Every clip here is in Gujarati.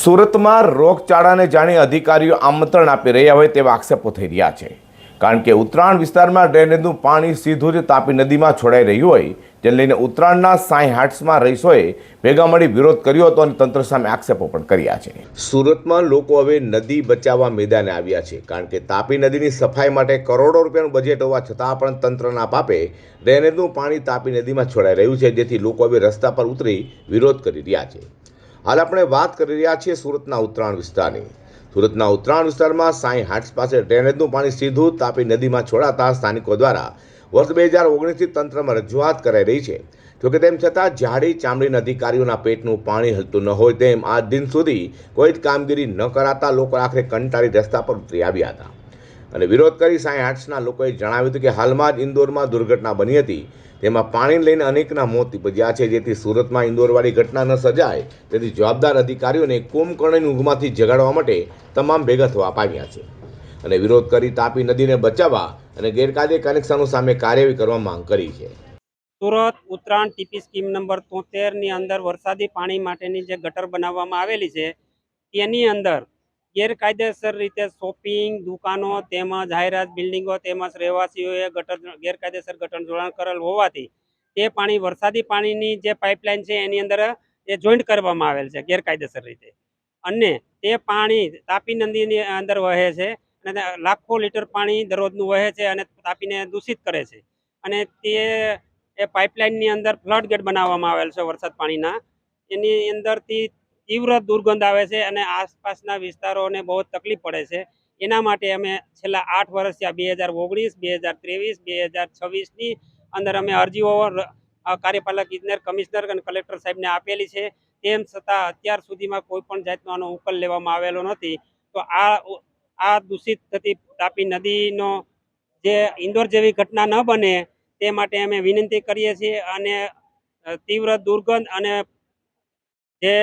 સુરતમાં રોગચાળાને જાણી અધિકારીઓ આમંત્રણ આપી રહ્યા હોય તેવા આક્ષેપો થઈ રહ્યા છે. કારણ કે ઉત્તરાયણ વિસ્તારમાં ડ્રેનેજનું પાણી સીધું જ તાપી નદીમાં છોડાઈ રહ્યું હોય, જેને લઈને ઉત્તરાયણના સાંઈ હાટ્સમાં રહીશોએ ભેગા મળી વિરોધ કર્યો હતો અને તંત્ર સામે આક્ષેપો પણ કર્યા છે. સુરતમાં લોકો હવે નદી બચાવવા મેદાને આવ્યા છે, કારણ કે તાપી નદીની સફાઈ માટે કરોડો રૂપિયાનું બજેટ હોવા છતાં પણ તંત્રના પાપે ડ્રેનેજનું પાણી તાપી નદીમાં છોડાઈ રહ્યું છે, જેથી લોકો હવે રસ્તા પર ઉતરી વિરોધ કરી રહ્યા છે. હાલ આપણે વાત કરી રહ્યા છીએ સુરતના ઉત્તરાયણ વિસ્તારની. સુરતના ઉત્તરાયણ વિસ્તારમાં સાંઈ હાટ્સ પાસે ડ્રેનેજનું પાણી સીધું તાપી નદીમાં છોડાતા સ્થાનિકો દ્વારા વર્ષ બે હજાર ઓગણીસથી તંત્રમાં રજૂઆત કરાઈ રહી છે. જોકે તેમ છતાં જાડી ચામડીના અધિકારીઓના પેટનું પાણી હલતું ન હોય તેમ આજ દિન સુધી કોઈ જ કામગીરી ન કરાતા લોકો આખરે કંટાળી રસ્તા પર ઉતરી આવ્યા હતા. અને વિરોધ કરી સાંઈ આર્ટ્સના લોકોએ જણાવ્યું હતું કે હાલમાં જ ઇન્દોરમાં દુર્ઘટના બની હતી. તેમાં પાણી લઈને અનેકના મોત નિપજ્યા છે. જેથી સુરતમાં ઇન્દોરવાળી ઘટના ન સર્જાય. તેથી જવાબદાર અધિકારીઓને કુંભકર્ણની ઊંઘમાંથી જગાડવા માટે તમામ ભેગા પામ્યા છે. અને વિરોધ કરી તાપી નદીને બચાવવા અને ગેરકાયદે કનેક્શનો સામે કાર્યવાહી કરવા માંગ કરી છે. Surat Uttarayan TP scheme number તોતેરની અંદર વરસાદી પાણી માટેની જે ગટર બનાવવામાં આવેલી છે, તેની અંદર ગેરકાયદેસર રીતે શોપિંગ, દુકાનો તેમજ જાહેરાત બિલ્ડિંગો તેમજ રહેવાસીઓએ ગટર, ગેરકાયદેસર ગટર જોડાણ કરેલ હોવાથી તે પાણી, વરસાદી પાણીની જે પાઇપલાઇન છે એની અંદર એ જોઈન્ટ કરવામાં આવેલ છે ગેરકાયદેસર રીતે. અને તે પાણી તાપી નદીની અંદર વહે છે અને લાખો લીટર પાણી દરરોજનું વહે છે અને તાપીને દૂષિત કરે છે. અને તે, એ પાઇપલાઇનની અંદર ફ્લડ ગેટ બનાવવામાં આવેલ છે વરસાદ પાણીના. એની અંદરથી તીવ્ર દુર્ગંધ આવે છે અને આસપાસના વિસ્તારોને બહુ તકલીફ પડે છે. એના માટે અમે છેલ્લા આઠ વર્ષથી આ બે હજાર ઓગણીસ, બે હજાર ત્રેવીસ, બે હજાર છવ્વીસની અંદર અમે અરજીઓ કાર્યપાલક ઇજનેર કમિશનર અને કલેક્ટર સાહેબને આપેલી છે. તેમ છતાં અત્યાર સુધીમાં કોઈ પણ જાતનો આનો ઉકેલ લેવામાં આવેલો નથી. તો આ આ દૂષિત થતી તાપી નદીનો જે ઇન્દોર જેવી ઘટના ન બને તે માટે અમે વિનંતી કરીએ છીએ અને તીવ્ર દુર્ગંધ અને જે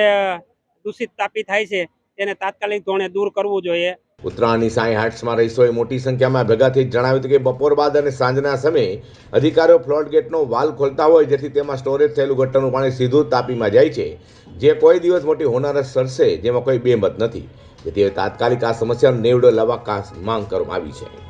દૂષિત તાપી થાય છે, તેને તાત્કાલિક ધોરણે દૂર કરવું જોઈએ. ઉત્તરાયણની સાંઈ હાટ્સમાં રહીશોએ મોટી સંખ્યામાં ભેગા થઈ જણાવ્યું હતું કે બપોર બાદ અને સાંજના સમયે અધિકારીઓ ફ્લોટ ગેટનો વાલ ખોલતા હોય જેથી તેમાં સ્ટોરેજ થયેલું ગટરનું પાણી સીધું તાપીમાં જાય છે. જે કોઈ દિવસ મોટી હોનારત સરશે, જેમાં કોઈ બેમત નથી. જેથી તાત્કાલિક આ સમસ્યાનો નેવડો લાવવા માંગ કરવામાં આવી છે.